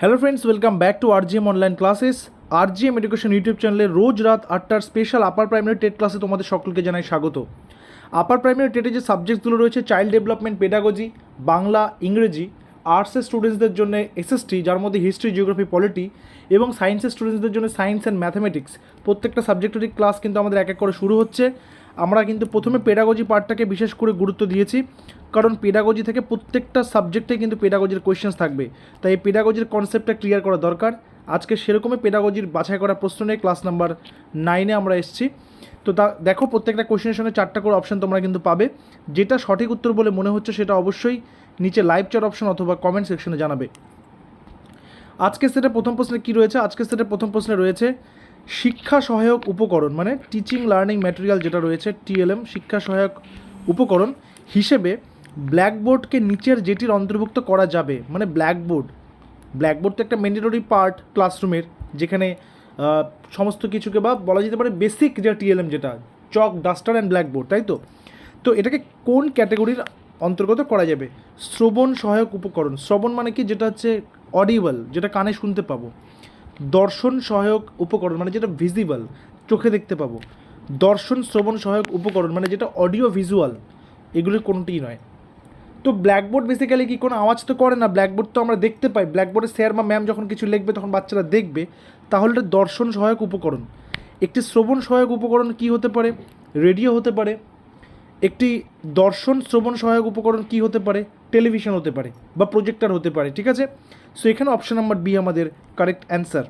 Hello friends welcome back to RGM online classes RGM education YouTube চ্যানেলে রোজ রাত আটটার স্পেশাল আপার প্রাইমারি টেট ক্লাসে তোমাদের সকলকে জানাই স্বাগত। আপার প্রাইমারি টেটে যে সাবজেক্টগুলো রয়েছে চাইল্ড ডেভেলপমেন্ট পেডাগজি বাংলা, ইংরেজি আর্টসের স্টুডেন্টসদের জন্য এসএসটি যার মধ্যে হিস্ট্রি জিওগ্রাফি পলিটি এবং সায়েন্সের স্টুডেন্টসদের জন্য সায়েন্স অ্যান্ড ম্যাথামেটিক্স প্রত্যেকটা সাবজেক্টেরই ক্লাস কিন্তু আমাদের এক এক করে শুরু হচ্ছে। আমরা কিন্তু প্রথমে পেডাগজি পার্টটাকে বিশেষ করে গুরুত্ব দিয়েছি। কারণ পেডাগজি থেকে প্রত্যেকটা সাবজেক্টে কিন্তু পেডাগজির কোয়েশ্চেন্স থাকবে। তাই এই পেডাগজির কনসেপ্টটা ক্লিয়ার করা দরকার। আজকে সেরকমই পেডাগজির বাছাই করা প্রশ্ন নিয়ে ক্লাস নাম্বার নাইনে আমরা এসেছি। তো তা, দেখো প্রত্যেকটা কোশ্চেনের সঙ্গে চারটা করে অপশন তোমরা কিন্তু পাবে। যেটা সঠিক উত্তর বলে মনে হচ্ছে সেটা অবশ্যই নিচে লাইভ চার অপশন অথবা কমেন্ট সেকশনে জানাবে। আজকে সেটা প্রথম প্রশ্নে কী রয়েছে? আজকে সেটা প্রথম প্রশ্নে রয়েছে, শিক্ষা সহায়ক উপকরণ মানে টিচিং লার্নিং ম্যাটেরিয়াল যেটা রয়েছে টিএলএম শিক্ষা সহায়ক উপকরণ হিসেবে ব্ল্যাকবোর্ডকে নিচের যেটির অন্তর্ভুক্ত করা যাবে। মানে ব্ল্যাকবোর্ড। ব্ল্যাকবোর্ড তো একটা ম্যান্ডেটরি পার্ট ক্লাসরুমের যেখানে সমস্ত কিছুকে বা বলা যেতে পারে বেসিক যে টিএলএম যেটা চক ডাস্টার অ্যান্ড ব্ল্যাকবোর্ড তাই তো? তো এটাকে কোন ক্যাটাগরির অন্তর্গত করা যাবে? শ্রবণ সহায়ক উপকরণ। শ্রবণ মানে কি? যেটা হচ্ছে অডিবল যেটা কানে শুনতে পাবো। দর্শন সহায়ক উপকরণ মানে যেটা ভিজিবল চোখে দেখতে পাবো। দর্শন শ্রবণ সহায়ক উপকরণ মানে যেটা অডিও ভিজুয়াল এগুলির কোনোটিই নয়। তো ব্ল্যাকবোর্ড বেসিক্যালি কি কোনো আওয়াজ তো করে না ব্ল্যাকবোর্ড তো আমরা দেখতে পাই। ব্ল্যাকবোর্ডে স্যার বা ম্যাম যখন কিছু লিখবে, তখন বাচ্চারা দেখবে। তাহলে এটা দর্শন সহায়ক উপকরণ। একটি শ্রবণ সহায়ক উপকরণ কি হতে পারে? রেডিও হতে পারে। একটি দর্শন শ্রবণ সহায়ক উপকরণ কি হতে পারে? টেলিভিশন হতে পারে বা প্রজেক্টর হতে পারে, ঠিক আছে? সো এখানে অপশন নাম্বার বি আমাদের কারেক্ট অ্যান্সার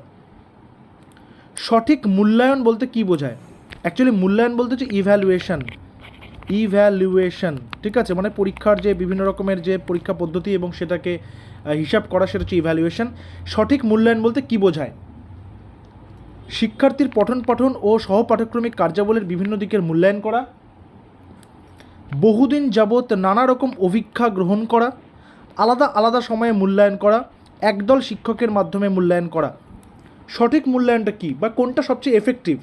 সঠিক মূল্যায়ন বলতে কি বোঝায়? অ্যাকচুয়ালি মূল্যায়ন বলতে হচ্ছে ইভ্যালুয়েশন ইভ্যালুয়েশন ঠিক আছে? মানে পরীক্ষার যে বিভিন্ন রকমের যে পরীক্ষা পদ্ধতি এবং সেটাকে হিসাব করা, সেটা হচ্ছে ইভ্যালুয়েশন সঠিক মূল্যায়ন বলতে কি বোঝায়? শিক্ষার্থীর পঠন পাঠন ও সহপাঠক্রমিক কার্যাবলীর বিভিন্ন দিকের মূল্যায়ন করা। বহুদিন যাবৎ নানা রকম অভিক্ষা গ্রহণ করা। আলাদা আলাদা সময়ে মূল্যায়ন করা। একদল শিক্ষকের মাধ্যমে মূল্যায়ন করা। সঠিক মূল্যায়নটা কী বা কোনটা সবচেয়ে এফেক্টিভ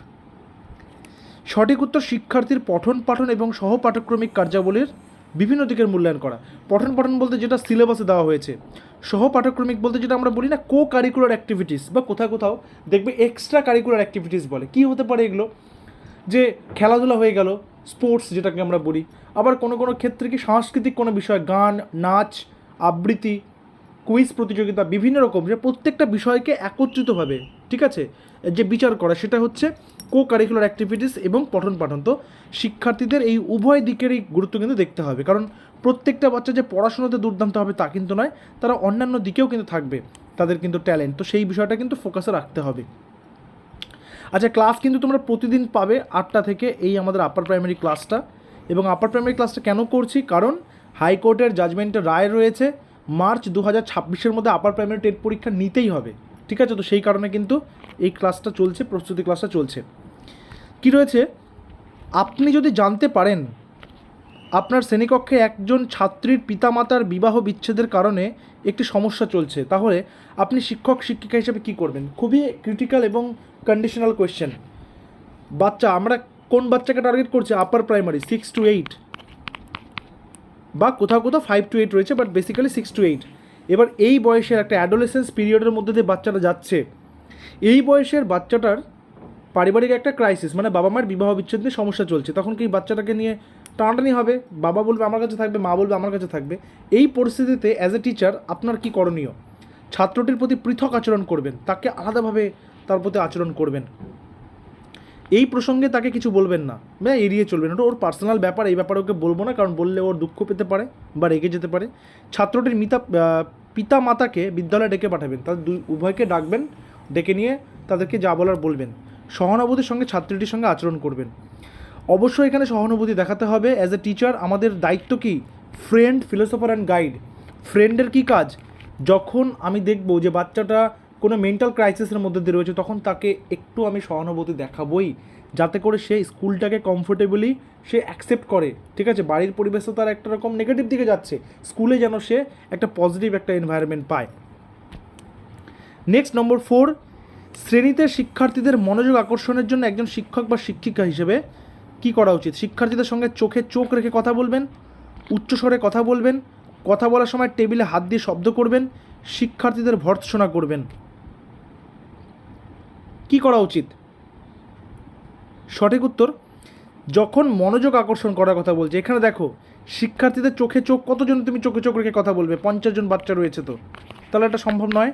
সঠিক উত্তর শিক্ষার্থীর পঠন পাঠন এবং সহপাঠক্রমিক কার্যাবলীর বিভিন্ন দিকের মূল্যায়ন করা। পঠন পাঠন বলতে যেটা সিলেবাসে দেওয়া হয়েছে। সহপাঠক্রমিক বলতে যেটা আমরা বলি না কো কারিকুলার অ্যাক্টিভিটিস বা কোথাও কোথাও দেখবে এক্সট্রা কারিকুলার অ্যাক্টিভিটিস বলে। কী হতে পারে এগুলো? যে খেলাধুলা হয়ে গেল স্পোর্টস যেটাকে আমরা বলি। আবার কোনো কোনো ক্ষেত্রে কি সাংস্কৃতিক কোনো বিষয়, গান, নাচ, আবৃত্তি কুইজ প্রতিযোগিতা, বিভিন্ন রকম যে প্রত্যেকটা বিষয়কে একত্রিতভাবে, ঠিক আছে? যে বিচার করা, সেটা হচ্ছে কো কারিকুলার অ্যাক্টিভিটিস এবং পঠন পাঠন তো শিক্ষার্থীদের এই উভয় দিকেরই গুরুত্ব কিন্তু দেখতে হবে। কারণ প্রত্যেকটা বাচ্চা যে পড়াশোনাতে দুর্দান্ত হবে তা কিন্তু নয়, তারা অন্যান্য দিকেও কিন্তু থাকবে তাদের কিন্তু ট্যালেন্ট তো সেই বিষয়টা কিন্তু ফোকাসে রাখতে হবে। আচ্ছা ক্লাস কিন্তু তোমরা প্রতিদিন পাবে আটটা থেকে এই আমাদের আপার প্রাইমারি ক্লাসটা এবং আপার প্রাইমারি ক্লাসটা কেন করছি? কারণ হাইকোর্টের জাজমেন্টের রায় রয়েছে মার্চ দু হাজার ছাব্বিশের মধ্যে আপার প্রাইমারি টেট পরীক্ষা নিতেই হবে। ঠিক আছে? তো সেই কারণে কিন্তু এই ক্লাসটা চলছে, প্রস্তুতি ক্লাসটা চলছে। কি রয়েছে? আপনি যদি জানতে পারেন আপনার শ্রেণীকক্ষে একজন ছাত্রীর পিতামাতার বিবাহ বিচ্ছেদের কারণে একটি সমস্যা চলছে, তাহলে আপনি শিক্ষক, শিক্ষিকা হিসেবে কী করবেন? খুবই ক্রিটিক্যাল এবং কন্ডিশনাল কোয়েশ্চেন বাচ্চা, আমরা কোন বাচ্চাকে টার্গেট করছি? Upper primary six to eight বা কোথাও কোথাও ফাইভ টু এইট রয়েছে but basically six to eight এবার এই বয়সের একটা অ্যাডোলেসেন্স পিরিয়ডের মধ্যে দিয়ে বাচ্চাটা যাচ্ছে। এই বয়সের বাচ্চাটার পারিবারিক একটা ক্রাইসিস মানে বাবা মায়ের বিবাহ বিচ্ছেদ নিয়ে সমস্যা চলছে। তখন কি বাচ্চাটাকে নিয়ে টানাটানি হবে? বাবা বলবে, আমার কাছে থাকবে। মা বলবে, আমার কাছে থাকবে। এই পরিস্থিতিতে অ্যাজ এ টিচার আপনার কি করণীয়? ছাত্রটির প্রতি পৃথক আচরণ করবেন, তাকে আলাদাভাবে তার প্রতি আচরণ করবেন। এই প্রসঙ্গে তাকে কিছু বলবেন না। বা এড়িয়ে চলবেন। ওটা ওর পার্সোনাল ব্যাপার, এই ব্যাপারে ওকে বলব না, কারণ বললে ওর দুঃখ পেতে পারে বা রেগে যেতে পারে। ছাত্রটির মিতা পিতা মাতাকে বিদ্যালয়ে ডেকে পাঠাবেন। তাদের দুই, উভয়কে ডাকবেন, ডেকে নিয়ে তাদেরকে যা বলার বলবেন। সহানুভূতির সঙ্গে ছাত্রীটির সঙ্গে আচরণ করবেন। অবশ্যই এখানে সহানুভূতি দেখাতে হবে। অ্যাজ এ টিচার আমাদের দায়িত্ব কি? ফ্রেন্ড ফিলোসফার অ্যান্ড গাইড ফ্রেন্ডের কি কাজ? যখন আমি দেখব যে বাচ্চাটা কোনো মেন্টাল ক্রাইসিসের মধ্যে দিয়ে রয়েছে, তখন তাকে একটু আমি সহানুভূতি দেখাবই। যাতে করে সে স্কুলটাকে কমফোর্টেবলি সে অ্যাকসেপ্ট করে। ঠিক আছে? বাড়ির পরিবেশ তো তার একটা রকম নেগেটিভ দিকে যাচ্ছে। স্কুলে যেন সে একটা পজিটিভ একটা এনভায়রনমেন্ট পায়। নেক্সট নম্বর ফোর শ্রেণীতে শিক্ষার্থীদের মনোযোগ আকর্ষণের জন্য একজন শিক্ষক বা শিক্ষিকা হিসেবে কি করা উচিত? শিক্ষার্থীদের সঙ্গে চোখে চোখ রেখে কথা বলবেন উচ্চস্বরে কথা বলবেন, কথা বলার সময় টেবিলে হাত দিয়ে শব্দ করবেন, শিক্ষার্থীদের ভর্ৎসনা করবেন। কি করা উচিত? সঠিক উত্তর, যখন মনোযোগ আকর্ষণ করার কথা বলছে, এখানে দেখো, শিক্ষার্থীদের চোখে চোখ, কতজন তুমি চোখে চোখ রেখে কথা বলবে? পঞ্চাশ জন বাচ্চা রয়েছে তো। তাহলে এটা সম্ভব নয়।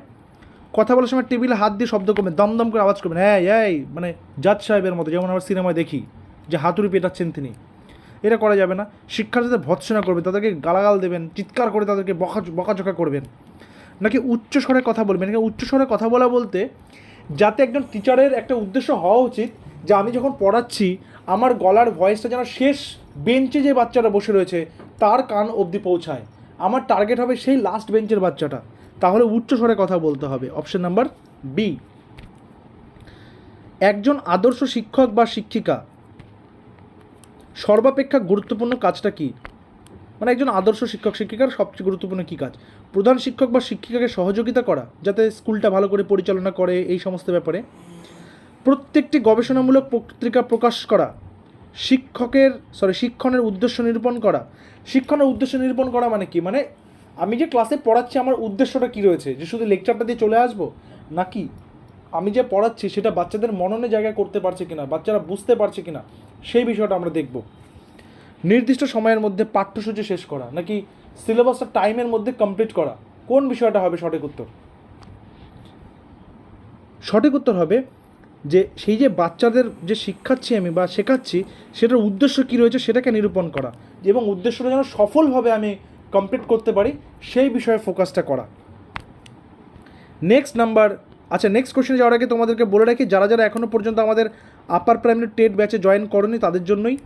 কথা বলার সময় টেবিলে হাত দিয়ে শব্দ করবেন, দমদম করে আওয়াজ করবেন হ্যাঁ এই মানে জাজ সাহেবের মতো, যেমন আমরা সিনেমায় দেখি, যে হাতুড়ি পেটাচ্ছেন তিনি। এটা করা যাবে না। শিক্ষার্থীদের ভৎসনা করবেন, তাদেরকে গালাগাল দেবেন, চিৎকার করে তাদেরকে বকা, বকাঝকা করবেন। নাকি উচ্চ স্বরে কথা বলবেন? এখানে উচ্চ স্বরে কথা বলা বলতে যাতে একজন টিচারের একটা উদ্দেশ্য হওয়া উচিত, যে আমি যখন পড়াচ্ছি, আমার গলার ভয়েসটা যেন শেষ বেঞ্চে যে বাচ্চাটা বসে রয়েছে, তার কান অবধি পৌঁছায়। আমার টার্গেট হবে সেই লাস্ট বেঞ্চের বাচ্চাটা। তাহলে উচ্চ স্বরে কথা বলতে হবে। অপশন নাম্বার বি একজন আদর্শ শিক্ষক বা শিক্ষিকা, সর্বাপেক্ষা গুরুত্বপূর্ণ কাজটা কি? মানে একজন আদর্শ শিক্ষক, শিক্ষিকার সবচেয়ে গুরুত্বপূর্ণ কী কাজ? প্রধান শিক্ষক বা শিক্ষিকাকে সহযোগিতা করা, যাতে স্কুলটা ভালো করে পরিচালনা করে, এই সমস্ত ব্যাপারে। প্রত্যেকটি গবেষণামূলক পত্রিকা প্রকাশ করা, শিক্ষকের সরি শিক্ষণের উদ্দেশ্য নিরূপণ করা। শিক্ষণের উদ্দেশ্য নিরূপণ করা মানে কি? মানে আমি যে ক্লাসে পড়াচ্ছি, আমার উদ্দেশ্যটা কী রয়েছে? যে শুধু লেকচারটা দিয়ে চলে আসব? নাকি আমি যে পড়াচ্ছি, সেটা বাচ্চাদের মননে জায়গা করতে পারছে কিনা, বাচ্চারা বুঝতে পারছে কিনা, সেই বিষয়টা আমরা দেখব। নির্দিষ্ট সময়ের মধ্যে পাঠ্যসূচি শেষ করা, নাকি সিলেবাসটা টাইমের মধ্যে কমপ্লিট করা, কোন বিষয়টা হবে সঠিক উত্তর? সঠিক উত্তর হবে যে, সেই যে বাচ্চাদের যে শিক্ষাচ্ছি আমি বা শেখাচ্ছি, সেটার উদ্দেশ্য কী রয়েছে, সেটাকে নিরূপণ করা, এবং উদ্দেশ্যটা যেন সফলভাবে আমি কমপ্লিট করতে পারি, সেই বিষয়ে ফোকাসটা করা। নেক্সট নাম্বার আচ্ছা নেক্সট কোশ্চেনে যাওয়ার আগে তোমাদেরকে বলে রাখি, যারা যারা এখনও পর্যন্ত আমাদের আপার প্রাইমারি টেট ব্যাচে জয়েন করনি, তাদের জন্যই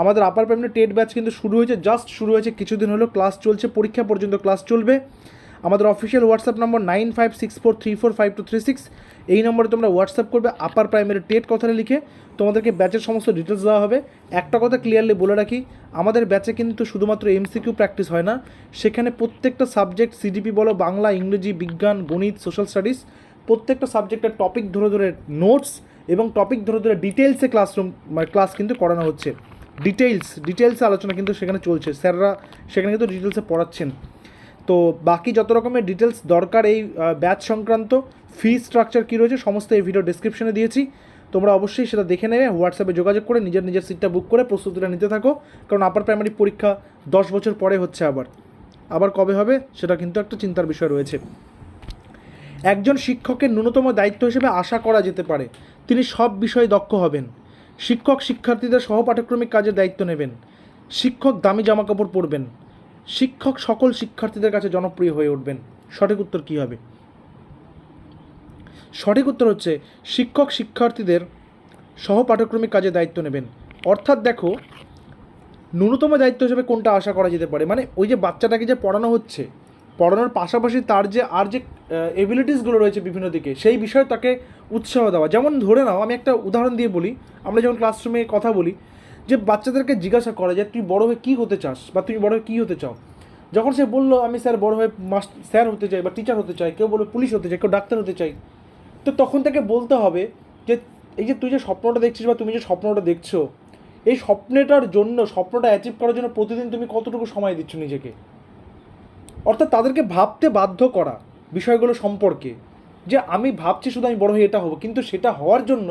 আমাদের আপার প্রাইমারি টেট ব্যাচ কিন্তু শুরু হয়েছে জাস্ট শুরু হয়েছে, কিছুদিন হলো ক্লাস চলছে, পরীক্ষা পর্যন্ত ক্লাস চলবে। আমাদের official WhatsApp number nine five six four three four five two three six এই নম্বরে তোমরা হোয়াটসঅ্যাপ করবে আপার প্রাইমারি টেট কথাটা লিখে তোমাদেরকে ব্যাচের সমস্ত ডিটেলস দেওয়া হবে। একটা কথা ক্লিয়ারলি বলে রাখি, আমাদের ব্যাচে কিন্তু শুধুমাত্র এমসিকিউ প্র্যাকটিস হয় না, সেখানে প্রত্যেকটা সাবজেক্ট সিডিপি বলো, বাংলা, ইংরেজি, বিজ্ঞান, গণিত সোশ্যাল স্টাডিজ প্রত্যেকটা সাবজেক্টের টপিক ধরে ধরে নোটস এবং টপিক ধরে ধরে ডিটেলসে ক্লাসরুম মানে ক্লাস কিন্তু করানো হচ্ছে। ডিটেলস ডিটেলসে আলোচনা কিন্তু সেখানে চলছে। স্যাররা সেখানে কিন্তু ডিটেলসে পড়াচ্ছেন। তো বাকি যত রকমের ডিটেলস দরকার এই ব্যাচ সংক্রান্ত ফি স্ট্রাকচার কী রয়েছে, সমস্ত এই ভিডিও ডিসক্রিপশনে দিয়েছি। তোমরা অবশ্যই সেটা দেখে নেবে হোয়াটসঅ্যাপে যোগাযোগ করে নিজের নিজের সিটটা বুক করে প্রস্তুতিটা নিতে থাকো, কারণ আপার প্রাইমারি পরীক্ষা দশ বছর পরে হচ্ছে আবার। আবার কবে হবে, সেটা কিন্তু একটা চিন্তার বিষয় রয়েছে। একজন শিক্ষকের ন্যূনতম দায়িত্ব হিসেবে আশা করা যেতে পারে, তিনি সব বিষয়ে দক্ষ হবেন। শিক্ষক শিক্ষার্থীদের সহপাঠক্রমিক কাজের দায়িত্ব নেবেন। শিক্ষক দামি জামাকাপড় পরবেন। শিক্ষক সকল শিক্ষার্থীদের কাছে জনপ্রিয় হয়ে উঠবেন। সঠিক উত্তর কী হবে? সঠিক উত্তর হচ্ছে শিক্ষক শিক্ষার্থীদের সহপাঠক্রমিক কাজে দায়িত্ব নেবেন। অর্থাৎ দেখো, ন্যূনতম দায়িত্ব হিসেবে কোনটা আশা করা যেতে পারে? মানে ওই যে বাচ্চাটাকে যে পড়ানো হচ্ছে, পড়ানোর পাশাপাশি তার যে, আর যে এবিলিটিসগুলো রয়েছে বিভিন্ন দিকে, সেই বিষয়ে তাকে উৎসাহ দেওয়া। যেমন ধরে নাও, আমি একটা উদাহরণ দিয়ে বলি, আমরা যখন ক্লাসরুমে কথা বলি, যে বাচ্চাদেরকে জিজ্ঞাসা করা যে, তুই বড় হয়ে কী হতে চাস? বা তুমি বড় হয়ে কী হতে চাও? যখন সে বলল, আমি স্যার বড় হয়ে মাস্ট স্যার হতে চাই বা টিচার হতে চাই, কেউ বলবে, পুলিশ হতে চাই, কেউ ডাক্তার হতে চাই। তো তখন তাকে বলতে হবে যে, এই যে তুই যে স্বপ্নটা দেখছিস বা তুমি যে স্বপ্নটা দেখছ, এই স্বপ্নটার জন্য, স্বপ্নটা অ্যাচিভ করার জন্য প্রতিদিন তুমি কতটুকু সময় দিচ্ছ নিজেকে? অর্থাৎ তাদেরকে ভাবতে বাধ্য করা বিষয়গুলো সম্পর্কে যে, আমি ভাবছি শুধু আমি বড় হয়ে এটা হব, কিন্তু সেটা হওয়ার জন্য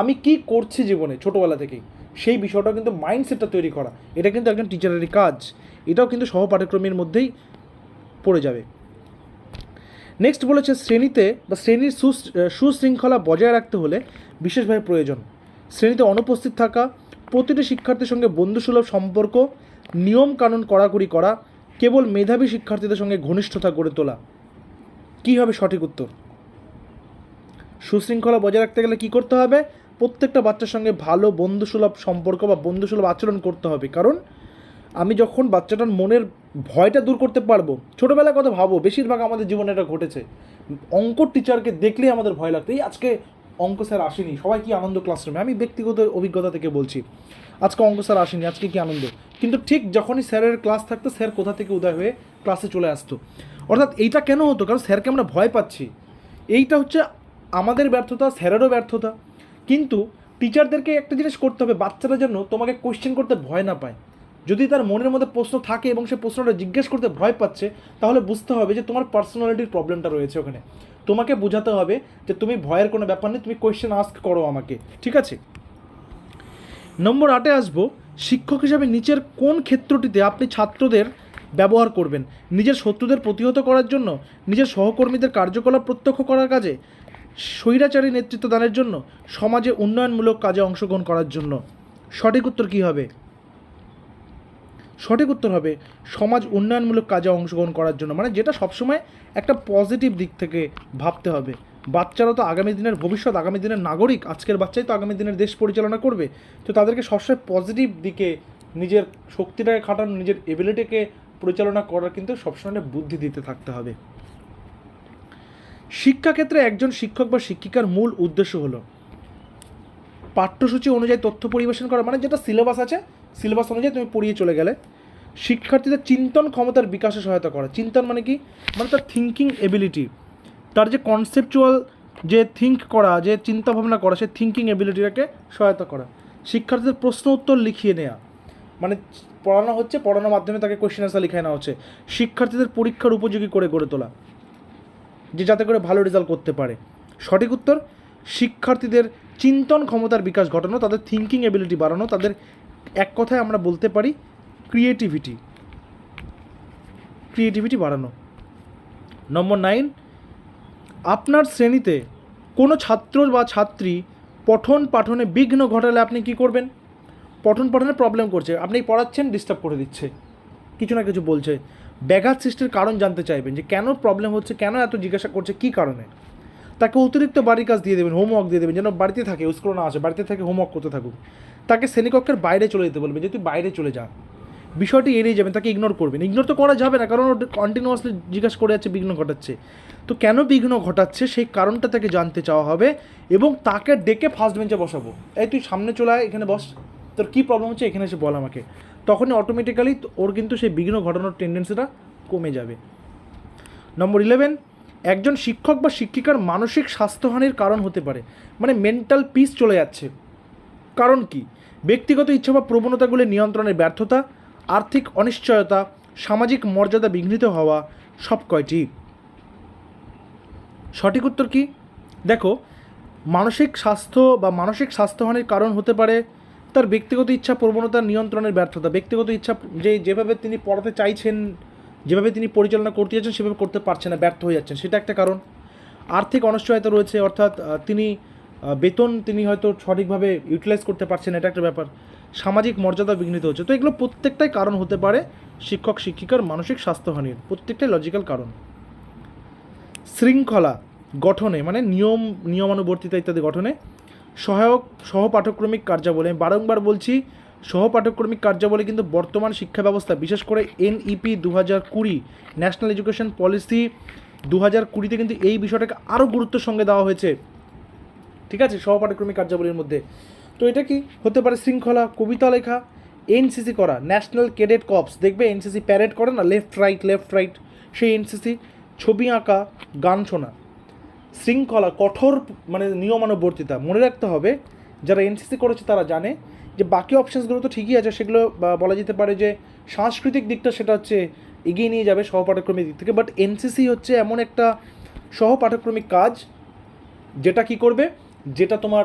আমি কি করছি জীবনে ছোটোবেলা থেকেই? সেই বিষয়টা কিন্তু মাইন্ডসেটটা তৈরি করা। এটা কিন্তু একজন টিচারেরই কাজ। এটাও কিন্তু সহপাঠ্যক্রমের মধ্যেই পড়ে যাবে। নেক্সট বলেছে শ্রেণীতে বা শ্রেণির সু- সুশৃঙ্খলা বজায় রাখতে হলে বিশেষভাবে প্রয়োজন। শ্রেণীতে অনুপস্থিত থাকা, প্রতিটি শিক্ষার্থীর সঙ্গে বন্ধুসুলভ সম্পর্ক, নিয়ম কানুন কড়াকড়ি করা, কেবল মেধাবী শিক্ষার্থীদের সঙ্গে ঘনিষ্ঠতা গড়ে তোলা। কী হবে সঠিক উত্তর? সুশৃঙ্খলা বজায় রাখতে গেলে কী করতে হবে? প্রত্যেকটা বাচ্চার সঙ্গে ভালো বন্ধুসুলভ সম্পর্ক বা বন্ধুসুলভ আচরণ করতে হবে। কারণ, আমি যখন বাচ্চাটার মনের ভয়টা দূর করতে পারব। ছোটোবেলার কথা ভাবো, বেশিরভাগ আমাদের জীবনে এটা ঘটেছে। অঙ্ক টিচারকে দেখলেই আমাদের ভয় লাগতো, এই আজকে অঙ্ক স্যার আসেনি, সবাই কি আনন্দ ক্লাসরুমে আমি ব্যক্তিগত অভিজ্ঞতা থেকে বলছি, আজকে অঙ্ক স্যার আসেনি, আজকে কি আনন্দ? কিন্তু ঠিক যখনই স্যারের ক্লাস থাকতো, স্যার কোথা থেকে উদয় হয়ে ক্লাসে চলে আসতো। অর্থাৎ এইটা কেন হতো? কারণ স্যারকে আমরা ভয় পাচ্ছি। এইটা হচ্ছে আমাদের ব্যর্থতা, স্যারেরও ব্যর্থতা। কিন্তু টিচারদেরকে একটা জিনিস করতে হবে, বাচ্চারা যেন তোমাকে কোয়েশ্চেন করতে ভয় না পায়। যদি তার মনের মধ্যে প্রশ্ন থাকে এবং সে প্রশ্নটা জিজ্ঞেস করতে ভয় পাচ্ছে, তাহলে বুঝতে হবে যে তোমার পার্সোনালিটির প্রবলেমটা রয়েছে ওখানে। তোমাকে বোঝাতে হবে যে তুমি ভয়ের কোনো ব্যাপার নেই, তুমি কোয়েশ্চেন আস্ক করো আমাকে, ঠিক আছে? নম্বর আটে আসব, শিক্ষক হিসাবে নিচের কোন ক্ষেত্রটিতে আপনি ছাত্রদের ব্যবহার করবেন? নিজের শত্রুদের প্রতিহত করার জন্য? নিজের সহকর্মীদের কার্যকলাপ প্রত্যক্ষ করার কাজে? স্বৈরাচারী নেতৃত্ব দানের জন্য? সমাজে উন্নয়নমূলক কাজে অংশগ্রহণ করার জন্য? সঠিক উত্তর কী হবে? সঠিক উত্তর হবে সমাজ উন্নয়নমূলক কাজে অংশগ্রহণ করার জন্য। মানে যেটা সবসময় একটা পজিটিভ দিক থেকে ভাবতে হবে। বাচ্চারা তো আগামী দিনের ভবিষ্যৎ, আগামী দিনের নাগরিক, আজকের বাচ্চাই তো আগামী দিনের দেশ পরিচালনা করবে। তো তাদেরকে সবসময় পজিটিভ দিকে, নিজের শক্তিটাকে খাটানো, নিজের এবিলিটিকে পরিচালনা করার কিন্তু সবসময় বুদ্ধি দিতে থাকতে হবে। শিক্ষাক্ষেত্রে একজন শিক্ষক বা শিক্ষিকার মূল উদ্দেশ্য হলো পাঠ্যসূচি অনুযায়ী তথ্য পরিবেশন করা মানে যেটা সিলেবাস আছে সিলেবাস অনুযায়ী তুমি পড়িয়ে চলে গেলে। শিক্ষার্থীদের চিন্তন ক্ষমতার বিকাশে সহায়তা করা। চিন্তন মানে কি? মানে তার থিঙ্কিং এবিলিটি তার যে কনসেপচুয়াল যে থিঙ্ক করা, যে চিন্তা ভাবনা করা, সে থিঙ্কিং এবিলিটিটাকে সহায়তা করা। শিক্ষার্থীদের প্রশ্ন উত্তর লিখিয়ে নেওয়া মানে পড়ানো হচ্ছে, পড়ানোর মাধ্যমে তাকে কোয়েশ্চেন আনসার লিখায় নেওয়া হচ্ছে। শিক্ষার্থীদের পরীক্ষার উপযোগী করে গড়ে তোলা, যে যাতে করে ভালো রেজাল্ট করতে পারে। সঠিক উত্তর শিক্ষার্থীদের চিন্তন ক্ষমতার বিকাশ ঘটানো, তাদের থিঙ্কিং এবিলিটি বাড়ানো, তাদের এক কথায় আমরা বলতে পারি ক্রিয়েটিভিটি ক্রিয়েটিভিটি বাড়ানো। নম্বর নাইন আপনার শ্রেণীতে কোনো ছাত্র বা ছাত্রী পঠন পাঠনে বিঘ্ন ঘটালে আপনি কি করবেন? পঠন পাঠনে প্রবলেম করছে। আপনি পড়াচ্ছেন ডিস্টার্ব করে দিচ্ছে। কিছু না কিছু বলছে। ব্যাঘাত সৃষ্টির কারণ জানতে চাইবেন যে কেন প্রবলেম হচ্ছে, কেন এত জিজ্ঞাসা করছে, কী কারণে? তাকে অতিরিক্ত বাড়ির কাজ দিয়ে দেবেন হোমওয়ার্ক দিয়ে দেবেন, যেন বাড়িতে থাকে, স্কুলে না আসে, বাড়িতে থাকে হোমওয়ার্ক করতে থাকুক। তাকে শ্রেণীকক্ষের বাইরে চলে যেতে বলবেন, যে তুই বাইরে চলে যা। বিষয়টি এড়িয়ে যাবেন, তাকে ইগনোর করবেন। ইগনোর তো করা যাবে না, কারণ ও কন্টিনিউয়াসলি জিজ্ঞাসা করে যাচ্ছে বিঘ্ন ঘটাচ্ছে। তো কেন বিঘ্ন ঘটাচ্ছে? সেই কারণটা তাকে জানতে চাওয়া হবে এবং তাকে ডেকে ফার্স্ট বেঞ্চে বসাবো। এই তুই সামনে চলে আয়, এখানে বস। তোর কী প্রবলেম হচ্ছে? এখানে এসে বল আমাকে। তখনই অটোমেটিক্যালি ওর কিন্তু সেই বিঘ্ন ঘটানোর টেন্ডেন্সিটা কমে যাবে। নম্বর ইলেভেন একজন শিক্ষক বা শিক্ষিকার মানসিক স্বাস্থ্যহানির কারণ হতে পারে মানে মেন্টাল পিস চলে যাচ্ছে। কারণ কি? ব্যক্তিগত ইচ্ছা বা প্রবণতাগুলি নিয়ন্ত্রণের ব্যর্থতা, আর্থিক অনিশ্চয়তা, সামাজিক মর্যাদা বিঘ্নিত হওয়া, সব কয়টি? সঠিক উত্তর কি? দেখো, মানসিক স্বাস্থ্য বা মানসিক স্বাস্থ্যহানির কারণ হতে পারে তার ব্যক্তিগত ইচ্ছা প্রবণতা নিয়ন্ত্রণের ব্যর্থতা। ব্যক্তিগত ইচ্ছা যে, যেভাবে তিনি পড়াতে চাইছেন যেভাবে তিনি পরিচালনা করতে যাচ্ছেন, সেভাবে করতে পারছেন না, ব্যর্থ হয়ে যাচ্ছেন। সেটা একটা কারণ। আর্থিক অনিশ্চয়তা রয়েছে, অর্থাৎ তিনি বেতন তিনি হয়তো সঠিকভাবে ইউটিলাইজ করতে পারছেন এটা একটা ব্যাপার। সামাজিক মর্যাদা বিঘ্নিত হচ্ছে। তো এগুলো প্রত্যেকটাই কারণ হতে পারে শিক্ষক, শিক্ষিকার মানসিক স্বাস্থ্যহানির প্রত্যেকটাই লজিক্যাল কারণ। শৃঙ্খলা গঠনে মানে নিয়ম, নিয়মানুবর্তিতা ইত্যাদি গঠনে সহায়ক সহপাঠক্রমিক কার্যাবলী। আমি বারংবার বলছি সহপাঠক্রমিক কার্যাবলী কিন্তু বর্তমান শিক্ষা ব্যবস্থা বিশেষ করে এনইপি দু হাজার কুড়ি ন্যাশনাল এডুকেশন পলিসি দু হাজার কুড়িতে কিন্তু এই বিষয়টাকে আরও গুরুত্বের সঙ্গে দেওয়া হয়েছে। ঠিক আছে? সহপাঠক্রমিক কার্যাবলীর মধ্যে। তো এটা কি? হতে পারে শৃঙ্খলা, কবিতা লেখা এনসিসি করা ন্যাশনাল ক্যাডেট কপস দেখবে এনসিসি প্যারেড করে না? লেফট রাইট লেফট রাইট সেই এনসিসি ছবি আঁকা, গান শোনা। শৃঙ্খলা, কঠোর মানে নিয়মানুবর্তিতা। মনে রাখতে হবে, যারা এনসিসি করেছে তারা জানে যে বাকি অপশানসগুলো তো ঠিকই আছে, সেগুলো বলা যেতে পারে যে সাংস্কৃতিক দিকটা সেটা হচ্ছে এগিয়ে নিয়ে যাবে সহপাঠক্রমিক দিক থেকে। বাট এনসিসি হচ্ছে এমন একটা সহপাঠক্রমিক কাজ, যেটা কি করবে? যেটা তোমার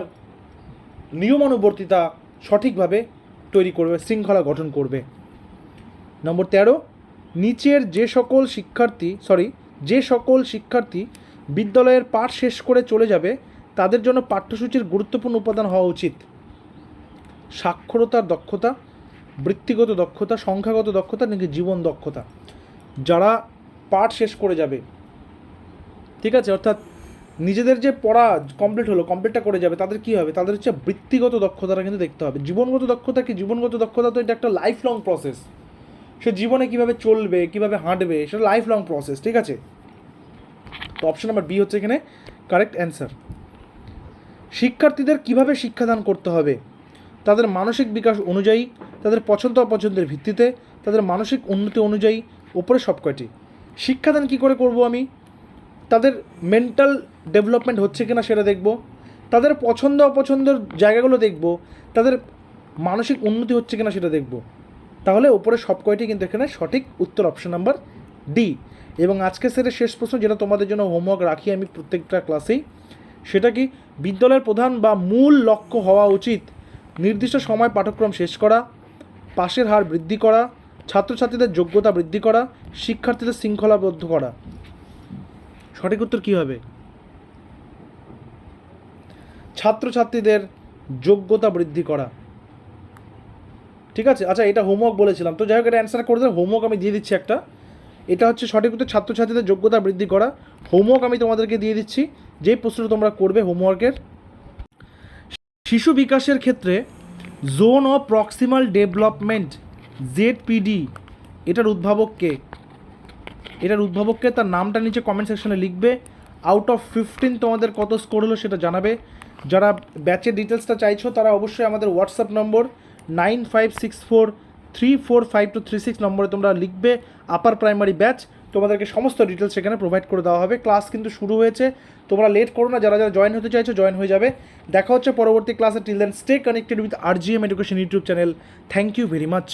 নিয়মানুবর্তিতা সঠিকভাবে তৈরি করবে, শৃঙ্খলা গঠন করবে। নম্বর তেরো, নিচের যে সকল শিক্ষার্থী সরি যে সকল শিক্ষার্থী বিদ্যালয়ের পাঠ শেষ করে চলে যাবে, তাদের জন্য পাঠ্যসূচির গুরুত্বপূর্ণ উপাদান হওয়া উচিত। সাক্ষরতার দক্ষতা, বৃত্তিগত দক্ষতা, সংখ্যাগত দক্ষতা নাকি জীবন দক্ষতা? যারা পাঠ শেষ করে যাবে, ঠিক আছে? অর্থাৎ নিজেদের যে পড়া কমপ্লিট হলো কমপ্লিটটা করে যাবে, তাদের কী হবে? তাদের হচ্ছে বৃত্তিগত দক্ষতাটা কিন্তু দেখতে হবে। জীবনগত দক্ষতা কি? জীবনগত দক্ষতা তো এটা একটা লাইফ লং প্রসেস সে জীবনে কীভাবে চলবে, কীভাবে হাঁটবে, সেটা লাইফ লং প্রসেস ঠিক আছে? তো অপশন নাম্বার বি হচ্ছে এখানে কারেক্ট অ্যান্সার শিক্ষার্থীদের কীভাবে শিক্ষাদান করতে হবে? তাদের মানসিক বিকাশ অনুযায়ী, তাদের পছন্দ অপছন্দের ভিত্তিতে, তাদের মানসিক উন্নতি অনুযায়ী ওপরে সব কয়টি শিক্ষাদান কী করে করব আমি? তাদের মেন্টাল ডেভেলপমেন্ট হচ্ছে কিনা সেটা দেখব। তাদের পছন্দ অপছন্দের জায়গাগুলো দেখব। তাদের মানসিক উন্নতি হচ্ছে কিনা সেটা দেখব। তাহলে ওপরে সব কয়টি কিন্তু এখানে সঠিক উত্তর অপশন নাম্বার ডি এবং আজকে সেটা শেষ প্রশ্ন যেটা তোমাদের জন্য হোমওয়ার্ক রাখি আমি প্রত্যেকটা ক্লাসেই সেটা কি বিদ্যালয়ের প্রধান বা মূল লক্ষ্য হওয়া উচিত? নির্দিষ্ট সময় পাঠ্যক্রম শেষ করা, পাশের হার বৃদ্ধি করা, ছাত্রছাত্রীদের যোগ্যতা বৃদ্ধি করা, শিক্ষার্থীদের শৃঙ্খলাবদ্ধ করা। সঠিক উত্তর কী হবে? ছাত্রছাত্রীদের যোগ্যতা বৃদ্ধি করা। ঠিক আছে? আচ্ছা এটা হোমওয়ার্ক বলেছিলাম। তো যাই হোক, এটা অ্যান্সার করে দেবো হোমওয়ার্ক আমি দিয়ে দিচ্ছি একটা। এটা হচ্ছে সঠিক উত্তর, ছাত্রছাত্রীদের যোগ্যতা বৃদ্ধি করা। হোমওয়ার্ক আমি তোমাদেরকে দিয়ে দিচ্ছি। যে প্রশ্নটা তোমরা করবে হোমওয়ার্কের শিশু বিকাশের ক্ষেত্রে zone of proximal development, ZPD, এটার উদ্ভাবককে এটার উদ্ভাবককে তার নামটা নিচে কমেন্ট সেকশনে লিখবে। আউট অফ ফিফটিন তোমাদের কত স্কোর হলো সেটা জানাবে। যারা ব্যাচের ডিটেলসটা চাইছো, তারা অবশ্যই আমাদের WhatsApp number nine five six four three four five two three six নম্বরে তোমরা লিখবে। আপার প্রাইমারি ব্যাচ তোমাদেরকে সমস্ত ডিটেলস সেখানে প্রোভাইড করে দেওয়া হবে। ক্লাস কিন্তু শুরু হয়েছে। তোমরা লেট করো না। যারা যারা জয়েন হতে চাইছো জয়েন হয়ে যাবে। দেখা হচ্ছে পরবর্তী ক্লাসে till then stay connected with R G M education YouTube channel thank you very much